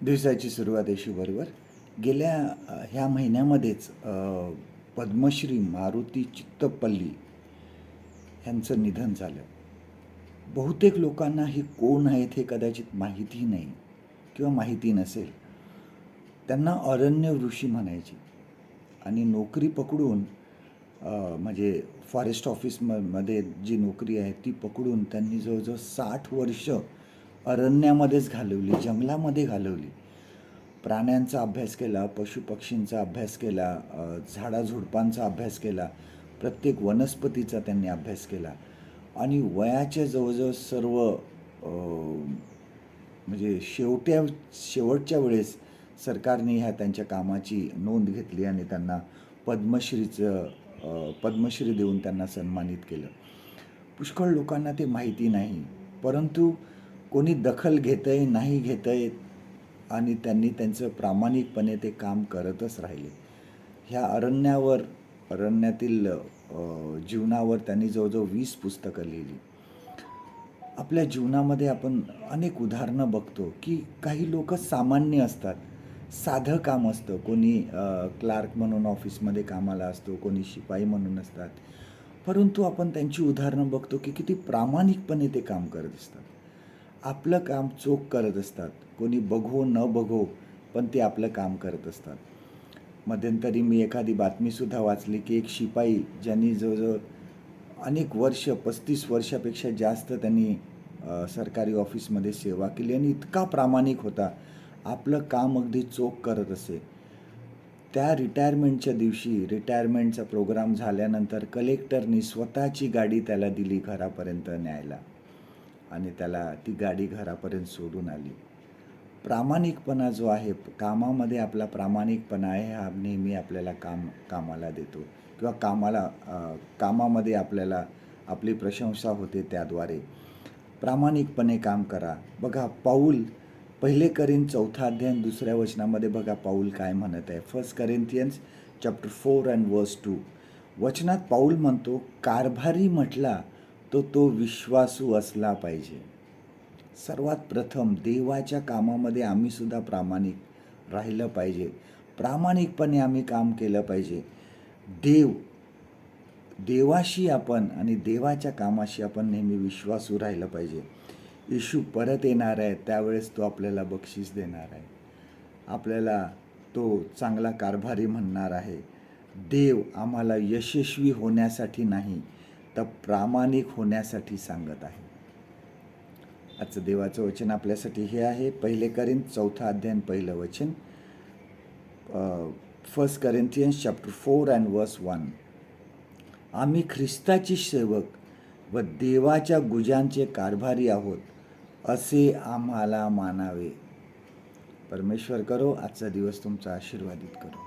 दिवसाची सुरुवात आहे बरोबर गेल्या ह्या महिन्यामध्येच पद्मश्री मारुती चित्तपल्ली यांचं निधन झालं. बहुतेक लोकांना हे कोण आहेत हे कदाचित माहिती नाही किंवा माहिती नसेल. त्यांना अरण्य ऋषी म्हणायची. आणि नोकरी पकडून म्हणजे फॉरेस्ट ऑफिसमध्ये जी नोकरी आहे ती पकडून त्यांनी जवळजवळ साठ वर्ष अरण्यामध्येच घालवली जंगलामध्ये घालवली. प्राण्यांचा अभ्यास केला पशुपक्षींचा अभ्यास केला झाडाझुडपांचा अभ्यास केला प्रत्येक वनस्पतीचा त्यांनी अभ्यास केला. आणि वयाच्या जवळजवळ सर्व म्हणजे शेवट्या शेवटच्या वेळेस सरकारने ह्या त्यांच्या कामाची नोंद घेतली आणि त्यांना पद्मश्रीचं पद्मश्री देऊन त्यांना सन्मानित केलं. पुष्कळ लोकांना ते माहिती नाही परंतु कोणी दखल घेतं आहे नाही घेतं आहे आणि त्यांनी त्यांचं प्रामाणिकपणे ते काम करतच राहिले. ह्या अरण्यावर अरण्यातील जीवनावर त्यांनी जवळजवळ वीस पुस्तकं लिहिली. आपल्या जीवनामध्ये आपण अनेक उदाहरणं बघतो की काही लोक सामान्य असतात. साधं काम असतं. कोणी क्लार्क म्हणून ऑफिसमध्ये कामाला असतो कोणी शिपाई म्हणून असतात. परंतु आपण त्यांची उदाहरणं बघतो की किती प्रामाणिकपणे ते काम करत असतात. आपलं काम चोख करत असतात. कोणी बघो न बघो पण ते आपलं काम करत असतात. मध्यंतरी मी एखादी बातमीसुद्धा वाचली की एक शिपाई ज्यांनी जवळजवळ अनेक वर्ष पस्तीस वर्षापेक्षा जास्त त्यांनी सरकारी ऑफिसमध्ये सेवा केली आणि इतका प्रामाणिक होता. आपलं काम अगदी चोख करत असे. त्या रिटायरमेंटच्या दिवशी रिटायरमेंटचा प्रोग्राम झाल्यानंतर कलेक्टरनी स्वतःची गाडी त्याला दिली घरापर्यंत न्यायला. आणि त्याला ती गाडी घरापर्यंत सोडून आली. प्रामाणिकपणा जो आहे कामामध्ये आपला प्रामाणिकपणा आहे हा नेहमी आपल्याला काम कामाला देतो. किंवा कामाला कामामध्ये आपल्याला आपली प्रशंसा होते त्याद्वारे. प्रामाणिकपणे काम करा. बघा पाऊल पहिले करीन चौथा अध्ययन दुसऱ्या वचनामध्ये बघा पाऊल काय म्हणत आहे. First Corinthians chapter four and verse two वचनात पाऊल म्हणतो कारभारी म्हटला तो तो विश्वासू असला पाहिजे. सर्वात प्रथम देवाच्या कामामध्ये आम्ही सुद्धा प्रामाणिक राहिलं पाहिजे. प्रामाणिकपणे आम्ही काम केलं पाहिजे. देव देवाशी आपण आणि देवाच्या कामाशी आपण नेहमी विश्वासू राहिलं पाहिजे. येशू परत येणार आहे त्यावेळेस तो आपल्याला बक्षीस देणार आहे. आपल्याला तो चांगला कारभारी म्हणणार आहे. देव आम्हाला यशस्वी होण्यासाठी नाही तर प्रामाणिक होण्यासाठी सांगत आहे. आजचं देवाचं वचन आपल्यासाठी हे आहे. पहिले करीन चौथा अध्ययन पहिलं वचन. First Corinthians chapter four and verse one आम्ही ख्रिस्ताची सेवक व देवाच्या गुजांचे कारभारी आहोत असे आम्हाला मानावे. परमेश्वर करो आजचा दिवस तुमचा आशीर्वादित करो.